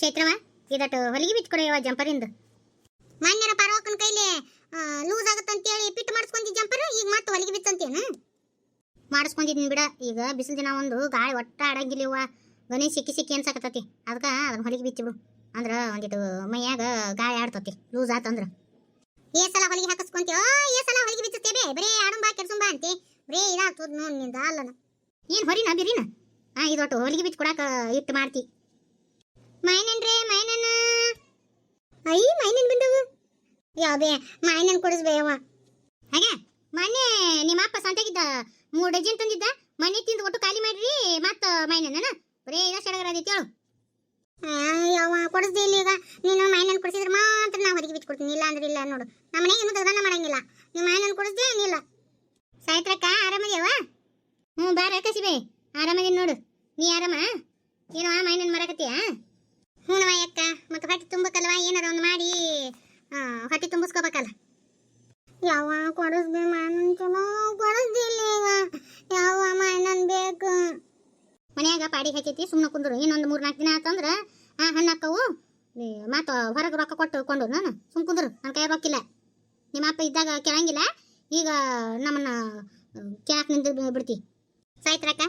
ಚೈತ್ರವ? ಇದಟ್ಟು ಹೊಲಿಗೆ ಬಿಚ್ಚ ಕೊಡೆಯವ ಜಂಪರಿಂದ. ಮಾನ್ಯರ ಪರವಕನ ಕೈಲಿ ಲೂಸ್ ಆಗುತ್ತಂತೇಳಿ ಪಿಟ್ ಮಾಡಿಸ್ಕೊಂಡಿ ಜಂಪರ್, ಈಗ ಮತ್ತೆ ಹೊಲಿಗೆ ಬಿಚ್ಚಂತೇನ ಮಾಡಿಸ್ಕೊಂಡಿದ್ದೀನಿ ಬಿಡ, ಈಗ ಬಿಸಿಲು ದಿನ ಒಂದು ಗಾಳಿ ಒಟ್ಟ ಆಡಂಗಿಲ್ಲವ ಗಣೇಶ ಸಿಕ್ಕಿ ಸಿಕ್ಕಿ ಅನ್ಸಕತ್ತತಿ ಅದಕ್ಕೆ ಅದನ್ನ ಹೊಲಿಗೆ ಬಿಚ್ಚಿಬಿಡು ಅಂದ್ರ ಒಂದಿಟ್ಟು ಮೈಯಾಗ ಗಾಳಿ ಆಡ್ತತಿ, ಲೂಸ್ ಆತಂದ್ರ. ಏ ಸಲ ಹೊಲಿಗೆ ಹಾಕಿಸ್ಕೊಂತೀವ ಏ ಸಲ ಹೊಲಿಗೆ ಬಿಚ್ಚುತ್ತೇವೆ ಬರೇ ಆಡುಂಬಾ, ಕೆಡ್ಸುಂಬಾ ಅಂತಿ. ಬರೇ ಇದಾಗ್ತದ ನೋಡಿ ನಿಂದ ಅಲ್ಲನ. ಏನು ಹೊರಿನ, ಬಿರಿನ? ಹಾಂ ಇದೊಟ್ಟು ಹೊಲಿಗೆ ಬಿಚ್ಚ ಕೊಡಾಕ ಇಟ್ಟು ಮಾಡ್ತಿ. ಮೈನನ್ರೇ ಮೈನನ್ನ ಐ ಮೈನನ್ ಬಂದವು. ಯಾವ್ದೇ ಮೈನನ್ ಕೊಡಿಸ್ಬೇವ ಹಾಗೆ ಮೊನ್ನೆ ನಿಮ್ಮ ಅಪ್ಪ ಸಂತೆಗಿದ್ದ ಮೂರು ಡಜನ್ ತಂದಿದ್ದ ಮನೆ ತಿಂದು ಒಟ್ಟು ಖಾಲಿ ಮಾಡ್ರಿ, ಮತ್ತ ಮೈನನ್ನ? ಬರೇ ಇದ ಸಡಗರ ಅದೈತಿ ಹೇಳು ಯಾವ ಕೊಡಿಸ್ದೆ ಇಲ್ಲ ಈಗ. ನೀನು ಮೈನನ್ ಕೊಡಿಸಿದ್ರೆ ಮಾತ್ರ ನಾ ಹೊರಗೆ ಬಿಟ್ಟು ಕೊಡ್ತೀನಿ ಇಲ್ಲ ಅಂದ್ರೆ ಇಲ್ಲ ನೋಡು. ನಮ್ಮ ಮನೆಗೆ ಇನ್ನೂ ತಗದಾನ ಮಾಡಂಗಿಲ್ಲ. ನೀವು ಮೈನನ್ ಕೊಡಿಸ್ದೆ ಏನಿಲ್ಲ ಸಾಯ್ತ್ರಕ್ಕ ಆರಾಮದೇವ ಹ್ಞೂ ಬಾರ ಬೇ. ಆರಾಮದೀನಿ ನೋಡು. ನೀ ಆರಾಮ? ಏನೋ ಮೈನನ್ ಮರಕತ್ತೀಯ? ಹ್ಞೂನವ ಅಕ್ಕ ಮತ್ತೆ ಹೊಟ್ಟೆ ತುಂಬಕ್ಕಲ್ವ ಏನಾರ ಒಂದು ಮಾಡಿ ಹೊಟ್ಟೆ ತುಂಬಿಸ್ಕೋಬೇಕಲ್ಲ. ಯಾವ ಕೊಡಿಸ್ದೆ ಚಲೋ ಕೊಡಿಸ್ದಿಲ್ಲ ಈಗ ಯಾವ ಮಾನನ್ ಬೇಕು? ಮನ್ಯಾಗ ಪಾಡಿ ಹಾಕೈತಿ ಸುಮ್ಮನೆ ಕುಂದ್ರು. ಇನ್ನೊಂದು ಮೂರು ನಾಲ್ಕು ದಿನ ಆತಂದ್ರೆ, ಆ ಹಾಕವು ಮತ್ತು ಹೊರಗೆ ರೊಕ್ಕ ಕೊಟ್ಟು ಕೊಂಡು ನಾನು. ಸುಮ್ ಕುಂದ್ರು ನನ್ನ ಕೈ ರೊಕ್ಕಿಲ್ಲ. ನಿಮ್ಮ ಅಪ್ಪ ಇದ್ದಾಗ ಕೇಳಂಗಿಲ್ಲ. ಈಗ ನಮ್ಮನ್ನ ಕೇಳಕ್ ನಿಂತು ಬಿಡ್ತಿ. ಸಾಯ್ತ್ರಕ್ಕ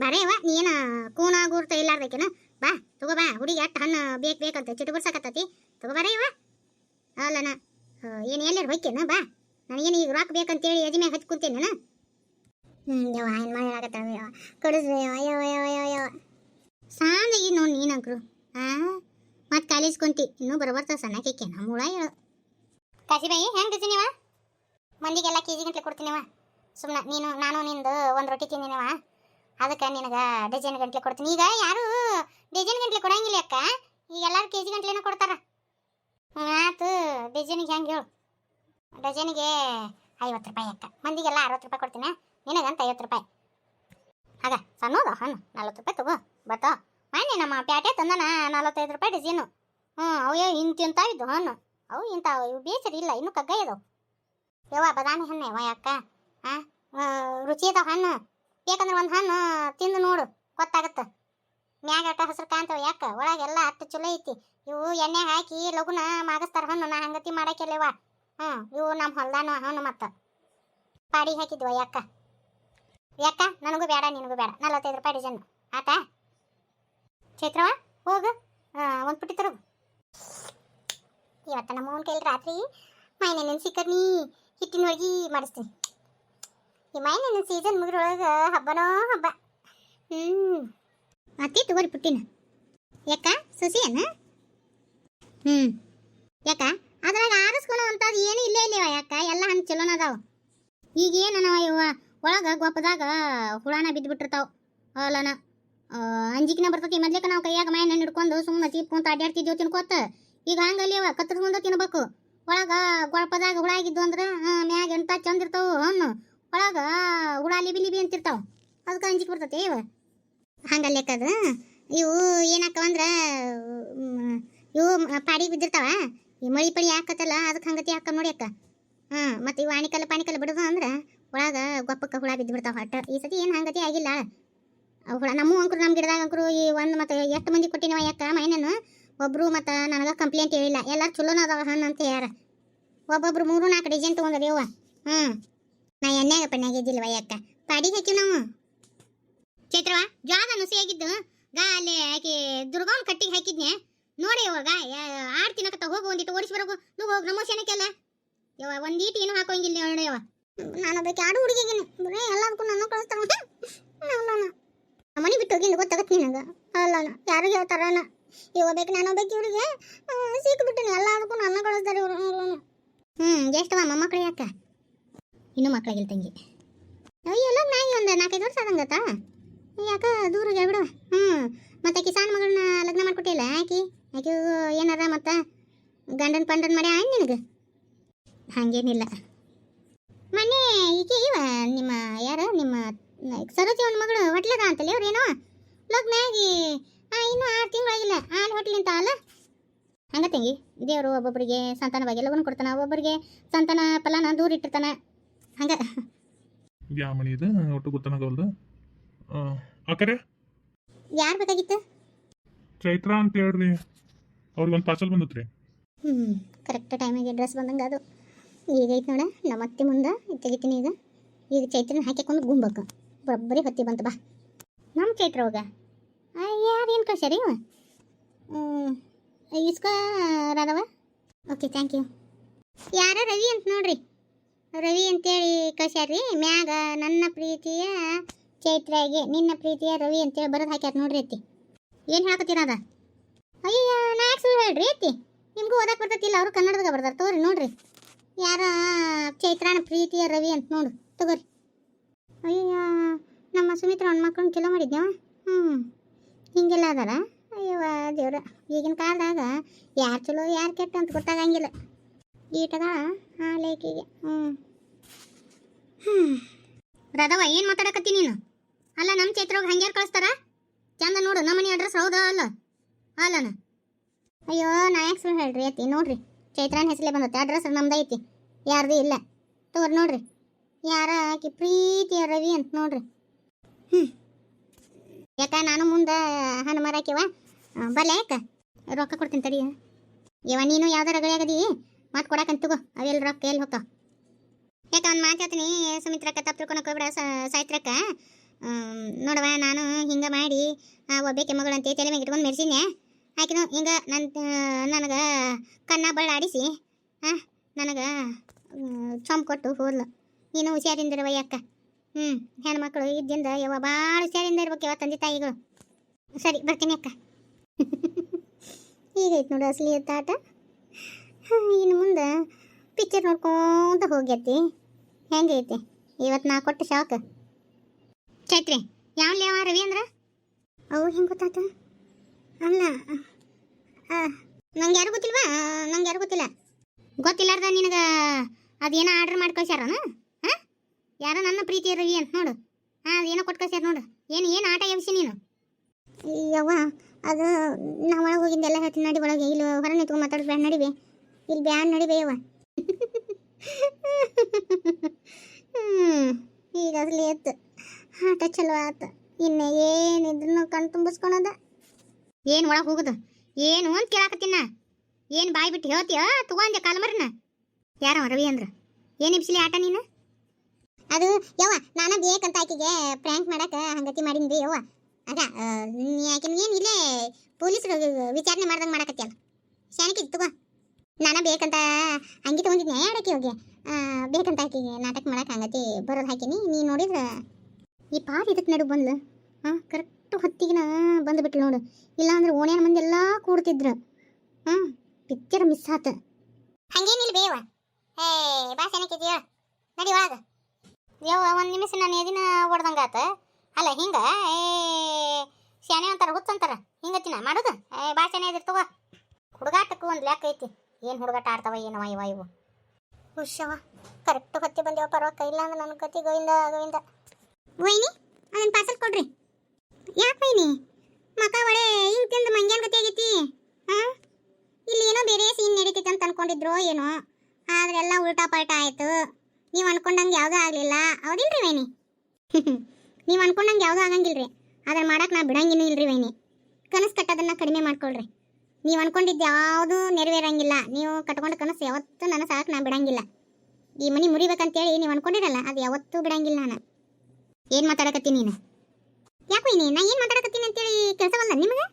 ಬರೇವ ನೀನ ಕೂನ ಗೂರ್ತ ಇಲ್ಲಾರ್ದೇಕೇನ ಬಾ, ತಗೋ ಬಾ, ಹುಡುಗಿ ಅಟ್ಟು ಹಣ್ಣು ಬೇಕು ಬೇಕಂತ ಚಿಟ್ಟು ಬಿಡ್ಸಕತ್ತತಿ ತಗೋ ಬರ ಇವ. ಅಲ್ಲನ ಏನು ಎಲ್ಲರೂ ಹೊಯ್ಕೇನ? ಬಾ. ನನಗೇನು ಈಗ ರೊಕ್ಕ ಬೇಕಂತೇಳಿ ಯಜಮೆ ಹಚ್ಚಿ ಕುಂತೇನ ಹ್ಞೂ ಯವ್ವ, ಏನು ಮಾಡಾಕತ್ತಾವ ಯವ್ವ. ಕೊಡಿಸ್ಬೇ ಅಯ್ಯೋ ಯವ್ವ ಯವ್ವ ಯವ್ವ ಯವ್ವ. ಸಾಂದಗಿ ನೋಡಿ ಆ? ಮತ್ತೆ ಕಾಲೇಜ್ ಕುಂತಿ, ಇನ್ನೂ ಬರಬರ್ತಾವ ಸಣ್ಣಕ್ಕೆ ನಮ್ಮ ಹುಳ ಹೇಳು ಕಾಸಿಬಾಯಿ ಹೆಂಗೆ ತಿನ್ನಿವ ಮಂದಿಗೆಲ್ಲ ಕೆ ಜಿ ಗಂಟ್ಲೆ ಕೊಡ್ತೀನಿವ ಸುಮ್ಮನೆ ನೀನು, ನಾನು ನಿಂದು ಒಂದು ರೊಟ್ಟಿ ತಿಂದಿನಿವ ಅದಕ್ಕೆ ನಿನಗೆ ಡಜನ್ ಗಂಟ್ಲೆ ಕೊಡ್ತೀನಿ. ಈಗ ಯಾರು ಡಜನ್ ಗಂಟ್ಲೆ ಕೊಡಂಗಿಲ್ಲ ಅಕ್ಕ ಈಗ ಎಲ್ಲರೂ ಕೆ ಜಿ ಗಂಟ್ಲೆನ ಕೊಡ್ತಾರ. ಆತು, ಡಜನಿಗೆ ಹೆಂಗೆ ಹೇಳು? ಡಜನಿಗೆ ಐವತ್ತು ರೂಪಾಯಿ ಅಕ್ಕ ಮಂದಿಗೆಲ್ಲ ಅರವತ್ತು ರೂಪಾಯಿ ಕೊಡ್ತೀನಿ. ನಿನಗಂತ ಐವತ್ತು ರೂಪಾಯಿ. ಆಗ ಸಣ್ಣದ ಹಣ್ಣು, ನಲ್ವತ್ತು ರೂಪಾಯಿ ತಗೋ ಬರ್ತಾವ ಮನೆ ನಮ್ಮ ಪ್ಯಾಟೆ ತಂದನ ನಲ್ವತ್ತೈದು ರೂಪಾಯಿ ಡಜನು. ಹ್ಞೂ ಅವು ಇನ್ ಇಂತಾವಿದ್ದು ಹಣ್ಣು. ಅವು ಇಂಥವು ಇವು ಬೇಸರಿ ಇಲ್ಲ, ಇನ್ನೂ ಕಗ್ಗ ಇದಾವೆ ಯವ್ವ, ಬದಾಮಿ ಹಣ್ಣು ಯವ್ವ ಅಕ್ಕ ಹಾಂ ರುಚಿ ಇದಾವೆ ಹಣ್ಣು. ಬೇಕಂದ್ರೆ ಒಂದು ಹಣ್ಣು ತಿಂದು ನೋಡು, ಗೊತ್ತಾಗತ್ತೆ. ಮ್ಯಾಗ ಅಟ ಹಸ್ರು ಕಾಣ್ತಾವ ಯಾಕ? ಒಳಗೆಲ್ಲ ಅಟ್ಟು ಚಲೋ ಐತಿ. ಇವು ಎಣ್ಣೆ ಹಾಕಿ ಲಗುನ ಮಾಗಸ್ತಾರ ಹಣ್ಣು ನಾ ಹಂಗತಿ ಮಾಡಕ್ಕೆಲ್ಲವ ಹ್ಞೂ, ಇವು ನಮ್ಮ ಹೊಲ್ದಾನು ಹಣ್ಣು ಮತ್ತು. ಪಾಡಿ ಹಾಕಿದ್ವ ಯಾಕ? ಯಾಕ? ನನಗೂ ಬೇಡ ನಿನಗೂ ಬೇಡ ನಲ್ವತ್ತೈದು ರೂಪಾಯಿ ಡಜನ್. ಆತ? ಚೈತ್ರವ ಹೋಗು. ಒಂದು ಪುಟ್ಟಿ ತರು ಇವತ್ತು ನಮ್ಮ ಅವನ ಕೈಲಿ ರಾತ್ರಿ ಮೈನೆನ ಸಿಕ್ಕರ್ನಿ ಹಿಟ್ಟಿನ ಹೋಗಿ ಮಾಡಿಸ್ತೀನಿ. ಈ ಮೈನೆನ ಸೀಸನ್ ಮುಗಿದ್ರೊಳಗೆ ಹಬ್ಬನೋ ಹಬ್ಬ. ಹ್ಞೂ ಅತ್ತಿ ತಗೋರಿ ಪುಟ್ಟಿನ. ಯಾಕ? ಸುಸಿಯನ್ನ ಹ್ಞೂ ಯಾಕ? ಅದ್ರಾಗ ಆರಿಸ್ಕೊಳೋ ಏನು ಇಲ್ಲೇ ಇಲ್ಲವ ಯಾಕ? ಎಲ್ಲ ಹಣ್ಣು ಚಲೋನ ಅದಾವ. ಈಗ ಏನನವ ಇವ? ಒಳಗೆ ಗೊಪ್ಪದಾಗ ಹುಳಾನ ಬಿದ್ದುಬಿಟ್ಟಿರ್ತಾವ ಅಲ್ಲನ ಅಂಜಿಕಿನ ಬರ್ತೈತಿ. ಮೊದ್ಲೇಕ ನಾವು ಕೈಯಾಗ ಮೈನ ಹಿಡ್ಕೊಂಡು ಸುಮ್ಮನೆ ಚೀಪ್ಕೊಂತ ಅಡ್ಡಾಡ್ತಿದ್ದೀವಿ ತಿನ್ಕೋತ. ಈಗ ಹಂಗಲ್ಲಿ ಅವ ಕತ್ತರಿಸ್ಕೊಂಡ ತಿನ್ಬೇಕು. ಒಳಗ ಗೊಳಪದಾಗ ಹುಳ ಆಗಿದ್ದು ಅಂದ್ರೆ ಮ್ಯಾಗ ಎಂತ ಚಂದ ಇರ್ತಾವು ಹಣ್ಣು. ಒಳಗ ಹುಳ ಲಿಬಿ ಲಿಬಿ ಅಂತಿರ್ತಾವ. ಅದಕ್ಕೆ ಅಂಜಿಕೆ ಬರ್ತೈತಿ ಇವ. ಹಂಗಲ್ಲೇಕದ ಇವು ಏನಾಕವಂದ್ರ ಅಂದ್ರೆ, ಇವು ಪಾಡಿಗೆ ಬಿದ್ದಿರ್ತಾವ. ಈ ಮಳಿ ಪಳಿ ಹಾಕತ್ತಲ್ಲ ಅದಕ್ಕೆ ಹಂಗತಿ ಹಾಕ ನೋಡಿ ಅಕ್ಕ. ಹಾಂ, ಮತ್ತು ಇವು ಆಣಿಕಲ್ಲ ಪಾಣಿಕಲ್ಲ ಬಿಡೋದು ಅಂದ್ರೆ ಒಳಗೆ ಗೊಪ್ಪಕ್ಕೆ ಹುಳ ಬಿದ್ದು ಬಿಡ್ತಾವ ಹೊಟ್ಟ. ಈ ಸತಿ ಏನು ಹಂಗತಿ ಆಗಿಲ್ಲ. ಹುಳ, ನಮ್ಮ ಅಂಕರು, ನಮ್ಮ ಗಿಡದಾಗ ಅಂಕರು ಈ ಒಂದು ಮತ್ತು ಎಷ್ಟು ಮಂದಿ ಕೊಟ್ಟಿನವ ಯಾಕ ಮೈನೇನು? ಒಬ್ಬರು ಮತ್ತು ನನಗೆ ಕಂಪ್ಲೇಂಟ್ ಹೇಳಿಲ್ಲ. ಎಲ್ಲರೂ ಚಲೋನ ಅದಾವ ಹಣ್ಣು ಅಂತ ಯಾರ ಒಬ್ಬೊಬ್ರು ಮೂರು ನಾಲ್ಕು ಡಿಸೈನ್ ತೊಗೊಂಡ್ರಿ ಅವ್ವ ಹ್ಞೂ ನಾ ಎಣ್ಣೆಗ ಪಣ್ಣಾಗ ಇದ್ದಿಲ್ವ ಯಾಕ ಪಾಡಿಗೆ ಹಾಕಿವ್ ನಾವು. ಚೈತ್ರವ ಜ್ವಾದ ನುಸಿ ಆಗಿದ್ದು, ಗಾ, ಅಲ್ಲಿ ಆಕೆ ದುರ್ಗಾನ್ ಕಟ್ಟಿಗೆ ಹಾಕಿದ್ನೆ. ನೋಡಿ ಇವಾಗ ಆರು ತಿನ್ನಕತ್ತ ಹೋಗು, ಒಂದಿಟ್ಟು ಓಡಿಸಿ ಬರೋಗು. ನೀವು ಹೋಗಿ ನಮೋಶನಕ್ಕೆಲ್ಲ ಯವ ಒಂದೀಟು ಏನು ಹಾಕೋಂಗಿಲ್ಲ ನೋಡಿ ಯವ ನಾನು ಅದಕ್ಕೆ ಆಡು ಹುಡುಗಿಗೇನೆ ಬರೀ, ಎಲ್ಲದಕ್ಕೂ ನನ್ನ ಕಳಿಸ್ತಾರ ಅಲ್ಲನ. ಮನೆ ಬಿಟ್ಟು ಹೋಗಿ ಗೊತ್ತಾಗತ್ತೆ ನಿನಗೆ? ಅಲ್ಲನ. ಯಾರಿಗೆ ಹೇಳ್ತಾರ ಇವ ಬೇಕು, ನಾನು ಬೇಕು ಇವ್ರಿಗೆ. ಸಿಕ್ಕಿಬಿಟ್ಟಿನಿ ಎಲ್ಲದಕ್ಕೂ ನನ್ನ ಕಳಿಸ್ತಾರೆ ಇವರು ಹ್ಞೂ ಎಷ್ಟವ ಮೊಮ್ಮಕ್ಕಳು ಯಾಕೆ? ಇನ್ನೂ ಮಕ್ಕಳಿಗೆ ತಂಗಿ. ಅಯ್ಯೋ ಎಲ್ಲ ನಾಯಿ ಒಂದು ನಾಲ್ಕೈದು ವರ್ಷ ಆದಂಗತ್ತ? ಯಾಕ? ದೂರ ಬಿಡು ಹ್ಞೂ ಮತ್ತೆ ಕಿಸಾನ್ ಮಗಳನ್ನ ಲಗ್ನ ಮಾಡ್ಕೊಟ್ಟಿಲ್ಲ? ಆಕಿ? ಆಕೆ ಏನಾರ ಮತ್ತೆ? ಗಂಡನ ಪಂಡನ್ ಮಾಡ್ಯಾ ನಿನಗೆ? ಹಾಗೇನಿಲ್ಲ. ಮೊನ್ನೆ ಈಕೆ ಇವ, ನಿಮ್ಮ ಯಾರು? ನಿಮ್ಮ ಸರೋಜಿ ಒಂದು ಮಗಳು ಹೊಟ್ಲದ ಅಂತ ಇವ್ರು ಏನೋ? ಲಗ್ನ ಆಗಿ ಇನ್ನೂ ಆರು ತಿಂಗಳಾಗಿಲ್ಲ ಆಲ್ ಹೊಟ್ಲಿಂತ ಅಲ್ಲ? ಹಂಗ ತಂಗಿ ದೇವರು ಒಬ್ಬೊಬ್ಬರಿಗೆ ಸಂತಾನವಾಗಿ ಲಗ್ನ ಕೊಡ್ತಾನೆ ಒಬ್ಬೊಬ್ಬರಿಗೆ ಸಂತಾನ ಫಲಾನ ದೂರ ಇಟ್ಟಿರ್ತಾನೆ. ಹಂಗ. ಯಾವ ಮನೆ ಇದು? ಒಟ್ಟು ಗೊತ್ತಾಗಲ್ದು ಅಕ್ಕರೆ ಯಾರು ಬೇಕಾಗಿತ್ತು? ಚೈತ್ರ ಅಂತ ಹೇಳ್ರಿ. ಅವ್ರಿಗೆ ಒಂದು ಪಾರ್ಸಲ್ ಬಂದತ್ರಿ. ಹ್ಞೂ ಕರೆಕ್ಟ್ ಟೈಮಿಗೆ ಡ್ರೆಸ್ ಬಂದಂಗೆ ಅದು. ಈಗ ಐತೆ ನೋಡ ನಮ್ಮ ಅತ್ತೆ ಮುಂದೆ ತೆಗಿತೀನಿ ಈಗ. ಈಗ ಚೈತ್ರನ ಹಾಕಿಕೊಂಡು ಗುಂಬಕ. ಬರೋಬ್ಬರಿ ಹೊತ್ತಿ ಬಂತು ಬಾ. ನಮ್ಮ ಚೈತ್ರ ಹೋಗ? ಯಾರು ಏನು ಕಳ್ಸ್ಯಾರ ಇವ? ಇಸ್ಕ ರಾಧವ ಓಕೆ ಥ್ಯಾಂಕ್ ಯು ಯಾರ ರವಿ ಅಂತ ನೋಡ್ರಿ. ರವಿ ಅಂತೇಳಿ ಕಳ್ಸ್ಯಾರ್ರಿ. ಮ್ಯಾಗ ನನ್ನ ಪ್ರೀತಿಯ ಚೈತ್ರಾಗೆ ನಿನ್ನ ಪ್ರೀತಿಯ ರವಿ ಅಂತೇಳಿ ಬರೋದು ಹಾಕ್ಯಾರ ನೋಡ್ರಿ ಅತ್ತಿ. ಏನು ಹೇಳಕತ್ತೀರ ಅದ? ಅಯ್ಯಯ್ಯ, ನಾ ಹೇಳ್ರಿ ಅತ್ತಿ? ನಿಮಗೂ ಓದಕ್ಕೆ ಬರ್ತೈತಿಲ್ಲ, ಅವರು ಕನ್ನಡದಾಗ ಬರ್ತಾರೆ ತಗೋರಿ ನೋಡ್ರಿ. ಯಾರ ಚೈತ್ರಾನ ಪ್ರೀತಿಯ ರವಿ ಅಂತ ನೋಡು, ತಗೋರಿ. ಅಯ್ಯಯ್ಯ, ನಮ್ಮ ಸುಮಿತ್ರ ಅವ್ನ ಮಕ್ಕಳನ್ನ ಚಲೋ ಮಾಡಿದ್ದೇವ ಹ್ಞೂ ಹಿಂಗೆಲ್ಲ ಅದಾರ? ಅಯ್ಯವ ದೇವ್ರ, ಈಗಿನ ಕಾಲದಾಗ ಯಾರು ಚಲೋ, ಯಾರು ಕೆಟ್ಟ ಅಂತ ಗೊತ್ತಾಗಂಗಿಲ್ಲ. ಈಟದ ಆ ಲೇಕಿಗೆ ಹ್ಞೂ ಹ್ಞೂ ರಾಧವ ಏನು ಮಾತಾಡಕತ್ತಿ ನೀನು? ಅಲ್ಲ ನಮ್ಮ ಚೈತ್ರೋಗ ಹಂಗ್ಯಾರು ಕಳಿಸ್ತಾರ? ಚಂದ ನೋಡು ನಮ್ಮ ಮನೆ ಅಡ್ರೆಸ್ ಹೌದಾ ಅಲ್ಲ? ಅಲ್ಲನ? ಅಯ್ಯೋ, ನಾ ಯಾಕೆ ಹೇಳ್ರಿ ಐತಿ ನೋಡ್ರಿ, ಚೈತ್ರಾನ್ ಹೆಸಲೇ ಬಂದತ್ತೆ ಅಡ್ರೆಸ್ ನಮ್ದು ಐತಿ. ಯಾರ್ದು ಇಲ್ಲ. ತೋರ್ ನೋಡ್ರಿ. ಯಾರ ಆಕಿ ಪ್ರೀತಿಯ ರವಿ ಅಂತ ನೋಡ್ರಿ. ಹ್ಞೂ ಯಾಕ, ನಾನು ಮುಂದೆ ಹಣ್ಣು ಮರಾಕಿವ ಬಲ್ಲ ಯಾಕ? ರೊಕ್ಕ ಕೊಡ್ತೀನಿ ತಡಿ. ಇವ ನೀನು ಯಾವ್ದಾರ ಆಗದಿ? ಮಾತು ಕೊಡಕಂತ ತಗೋ, ಅವೆಲ್ಲ ರೊಕ್ಕ ಎಲ್ಲಿ ಹೋಗ್ತಾವ? ಯಾಕ ಅವ್ನು ಮಾತಾಡ್ತೀನಿ ಸುಮಿತ್ರಕ್ಕ ತಪ್ಪು ತಿಳ್ಕೊಳಕ್ ಹೋಗ್ಬಿಡ ಸಾಯ್ತ್ರಕ್ಕ ನೋಡವ ನಾನು ಹಿಂಗೆ ಮಾಡಿ ಒಬ್ಬಕ್ಕೆ ಮಗಳು ಅಂತ ತಲೆ ಮೇಲೆ ಇಟ್ಕೊಂಡು ಮೆರ್ಸಿದ್ನೆ. ಆಕಿನು ಹಿಂಗೆ ನನ್ನ ನನಗೆ ಕನ್ನ ಬಳ್ಳಾಡಿಸಿ ಹಾಂ ನನಗೆ ಚೊಂಬ್ ಕೊಟ್ಟು ಹೋದ್ಲು. ನೀನು ಹುಷಾರಿಂದಿರುವ ಅಕ್ಕ ಹ್ಞೂ ಹೆಣ್ಮಕ್ಳು ಇದ್ದಿಂದ ಯಾವ ಭಾಳ ಹುಷಾರಿಂದ ಇರ್ಬೇಕು ಯಾವ ತಂದೆ ತಾಯಿಗಳು. ಸರಿ, ಬರ್ತೀನಿ ಅಕ್ಕ. ಈಗೈತೆ ನೋಡು ಅಸಲಿ ತಾಟ ಇನ್ನು ಮುಂದೆ ಪಿಕ್ಚರ್ ನೋಡ್ಕೊಂತ ಹೋಗ್ಯತಿ. ಹೆಂಗೈತಿ? ಇವತ್ತು ನಾ ಕೊಟ್ಟ ಶಾಕ್ ಚೈತ್ರಿ ಯಾವ ಲೇವ ರವಿ ಅಂದ್ರೆ? ಅವು ಹೆಂಗೆ ಗೊತ್ತಾತ ಅಲ್ಲ ನಂಗೆ ಯಾರು ಗೊತ್ತಿಲ್ವಾ? ನಂಗೆ ಯಾರು ಗೊತ್ತಿಲ್ಲ? ಗೊತ್ತಿಲ್ಲಾರ್ದ ನಿನಗೆ ಅದೇನೋ ಆರ್ಡರ್ ಮಾಡಿ ಕಳ್ಸ್ಯಾರ ಹಾಂ? ಯಾರೋ ನನ್ನ ಪ್ರೀತಿ ರವಿ ಅಂತ ನೋಡು. ಹಾಂ ಅದೇನೋ ಕೊಟ್ಟು ಕಳ್ಸ್ಯಾರ ನೋಡು. ಏನು ಏನು ಆಟ ಎಬ್ಸಿ ನೀನು? ಯವ್ವ ಅದು ನಾ ಒಳಗೆ ಹೋಗಿದ್ದೆಲ್ಲ ಹೇಳ್ತೀನಿ. ನಡಿ ಒಳಗೆ ಇಲ್ಲಿ ಹೊರ ನಿಂತ್ಕೊಂಡು ಮಾತಾಡೋದು ಬ್ಯಾಡ ನಡಿವೆ ಇಲ್ಲಿ ಬ್ಯಾನ್ ನಡಿವೆ ಯವ್ವ. ಈಗ ಅಸಲಿ ಎತ್ತು. ಆಟ ಚಲೋ ಆತ. ಇನ್ನು ಏನಿದ್ರು ಕಣ್ ತುಂಬಿಸ್ಕೊಳದ. ಏನು ಒಳಗೆ ಹೋಗುದು? ಏನು ಅಂತ ಕೇಳಾಕತ್ತಿನ. ಏನು ಬಾಯಿ ಬಿಟ್ಟು ಹೇಳ್ತೀಯ ತಗೊಂಡೆ ಕಾಲಮರ್ನ. ಯಾರವ ರವಿ ಅಂದ್ರ? ಏನು ಇಬ್ಸಿಲಿ ಆಟ ನೀನು? ಅದು ಯವ್ವ ನಾನು ಬೇಕಂತ ಆಕಿಗೆ ಪ್ರ್ಯಾಂಕ್ ಮಾಡಕ ಹಂಗತಿ ಮಾಡಿದ್ವಿ ಯವ್ವ. ಆಗ ಯಾಕೆ ಏನು ಇಲ್ಲೇ ಪೊಲೀಸರು ವಿಚಾರಣೆ ಮಾಡ್ದಂಗೆ ಮಾಡಕತ್ತಿಯಲ್ಲ ಶಾನಕ್ಕೆ ತಗೋ. ನಾನು ಬೇಕಂತ ಹಂಗೆ ತೊಗೊಂಡಿದ್ನೆ ಆಡಕ್ಕೆ ಹೋಗಿ? ಬೇಕಂತ ಆಕಿಗೆ ನಾಟಕ ಮಾಡಕ್ಕೆ ಹಂಗತಿ ಬರೋದು ಹಾಕಿನಿ. ನೀ ನೋಡಿದ್ರೆ ಈ ಪಾರ್ ಇದಕ್ಕೆ ನಡು ಬಂದ್ಲು? ಹಾಂ ಕರೆಕ್ಟ್ ಹೊತ್ತಿಗೆ ಬಂದುಬಿಟ್ಲು ನೋಡು. ಇಲ್ಲಾಂದ್ರೆ ಓಣ್ಯಾನ ಮಂದಿ ಎಲ್ಲ ಕೂಡ್ತಿದ್ರು. ಹಾಂ ಪಿಕ್ಚರ್ ಮಿಸ್ ಆತ. ಹಂಗೇನಿಲ್ಲ ಬೇವ? ಏ ಬಾ ಚೆನ್ನಾಗಿದೆಯೋ ನಡಿ ಒಳಗ. ಯವ್ವ, ಒಂದು ನಿಮಿಷ ನಾನು ಎದಿನ ಹೊಡ್ದಂಗಾತ ಅಲ್ಲ, ಹಿಂಗ? ಏ ಶಾನೆ ಅಂತಾರ, ಹುಚ್ಚ ಅಂತಾರ? ಹಿಂಗತ್ತಿನ ಮಾಡೋದು? ಏ ಚೆನ್ನಾಗಿದ್ರು ತಗೋ. ಹುಡುಗಾಟಕ್ಕೂ ಒಂದು ಲೆಕ್ಕ ಐತಿ. ಏನು ಹುಡುಗಾಟ ಆಡ್ತಾವ ಏನವ ಇವ ಇವು. ಹುಷವ ಕರೆಕ್ಟ್ ಹೊತ್ತಿ ಬಂದೇವ ಪರವಾಗಿಲ್ಲ ಇಲ್ಲ ಅಂದ್ರೆ ನನ್ನ ಗತಿ ಗೋವಿಂದ ಗೋವಿಂದ. ವೈನಿ ಅದನ್ನ ಪಾರ್ಸಲ್ ಕೊಡ್ರಿ. ಯಾಕೆ ವೈನಿ? ಮಕ ಒಡೆ ಹಿಂಗೆ ತಿಂದು ಮಂಗ್ಯಾನ್ ಗತಿ ಆಗೈತಿ. ಹಾಂ? ಇಲ್ಲಿ ಏನೋ ಬೇರೆ ಸೀನ್ ನಡೀತೈತೆ ಅಂತ ಅನ್ಕೊಂಡಿದ್ರು ಏನೋ. ಆದ್ರೆ ಎಲ್ಲ ಉಲ್ಟಾ ಪಲ್ಟಾ ಆಯ್ತು. ನೀವು ಅನ್ಕೊಂಡಂಗೆ ಯಾವುದೂ ಆಗಲಿಲ್ಲ. ಹೌದಿಲ್ರಿ ವೈನಿ? ನೀವು ಅನ್ಕೊಂಡಂಗೆ ಯಾವುದೂ ಆಗಂಗಿಲ್ರಿ. ಅದನ್ನ ಮಾಡಕ್ಕೆ ನಾ ಬಿಡಂಗಿನೂ ಇಲ್ರಿ ವೈನಿ. ಕನಸು ಕಟ್ಟೋದನ್ನ ಕಡಿಮೆ ಮಾಡ್ಕೊಳ್ರಿ. ನೀವು ಅನ್ಕೊಂಡಿದ್ದು ಯಾವುದು ನೆರವೇರಂಗಿಲ್ಲ. ನೀವು ಕಟ್ಕೊಂಡ ಕನಸು ಯಾವತ್ತೂ ನನ್ನ ಸಾಕು ನಾ ಬಿಡಂಗಿಲ್ಲ. ಈ ಮನೆ ಮುರಿಬೇಕಂತೇಳಿ ನೀವು ಅನ್ಕೊಂಡಿರಲ್ಲ, ಅದು ಯಾವತ್ತೂ ಬಿಡಂಗಿಲ್ಲ ನಾನು. ಏನು ಮಾತಾಡಕತ್ತೀನಿ ನೀನು? ಯಾಕೋ ವೈನಿ ನಾ ಏನು ಮಾತಾಡಕತ್ತೀನಿ ಅಂತೇಳಿ ಕೆಲಸವಲ್ಲ ನಿಮಗೆ?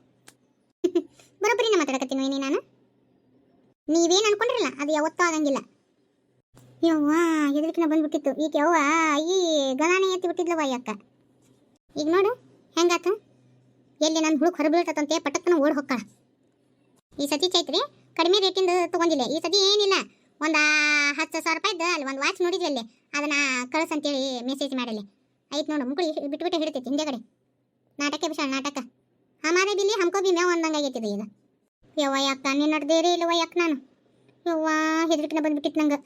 ಬರೋಬ್ಬರಿನ ಮಾತಾಡಕತ್ತೀನಿ ವೈನಿ ನಾನು. ನೀವೇನು ಅನ್ಕೊಂಡಿರಲ್ಲ, ಅದು ಯಾವತ್ತೂ ಆಗಂಗಿಲ್ಲ. ಯವ್ವ, ಎದರಿಕಿನ ಬಂದ್ಬಿಟ್ಟಿತ್ತು. ಈಗ ಯವ್ವ, ಈ ಗಲಾನೆ ಎತ್ತಿ ಬಿಟ್ಟಿದ್ಲವ ಅಕ್ಕ. ಈಗ ನೋಡು, ಹೆಂಗಾತ? ಎಲ್ಲಿ ನನ್ನ ಹುಡುಗ ಹೊರಬೀಳ್ತಂತೆ ಪಟಕ್ಕನ ಓಡ್ ಹೊಕ್ಕಾಳ. ಈ ಸತಿ ಚೈತ್ರಿ ಕಡಿಮೆ ರೇಟಿಂದ ತಗೊಂಡಿಲ್ಲ. ಈ ಸತಿ ಏನಿಲ್ಲ. ಒಂದು ಹತ್ತು ಸಾವಿರ ರೂಪಾಯಿದ್ದು ಅಲ್ಲಿ ಒಂದು ವಾಚ್ ನೋಡಿದ್ವಿ ಅಲ್ಲಿ. ಅದನ್ನ ಕಳ್ಸ ಅಂತೇಳಿ ಮೆಸೇಜ್ ಮಾಡಲಿ ಆಯ್ತು ನೋಡು ಮುಗುಳಿ ಬಿಟ್ಬಿಟ್ಟು ಹಿಡಿತೈತಿ ಹಿಂದೆಗಡೆ ನಾಟಕ ಬಿಸಾಳ ನಾಟಕ. ಹಮಾರೆ ಬಿಲ್ಲಿ ಹಮ್ಕೋ ಬಿ ಮೇವ್ ಅಂದಂಗೆ ಆಗೈತಿದೆ ಈಗ. ಯವ್ವ ಯಾಕ ನೀನು ನಡ್ದೇರಿ ಇಲ್ಲವ ಯಾಕೆ ನಾನು? ಯವ್ವ, ಹೆದರಿಕಿನ ಬಂದ್ಬಿಟ್ಟಿತ್ತು ನಂಗೆ.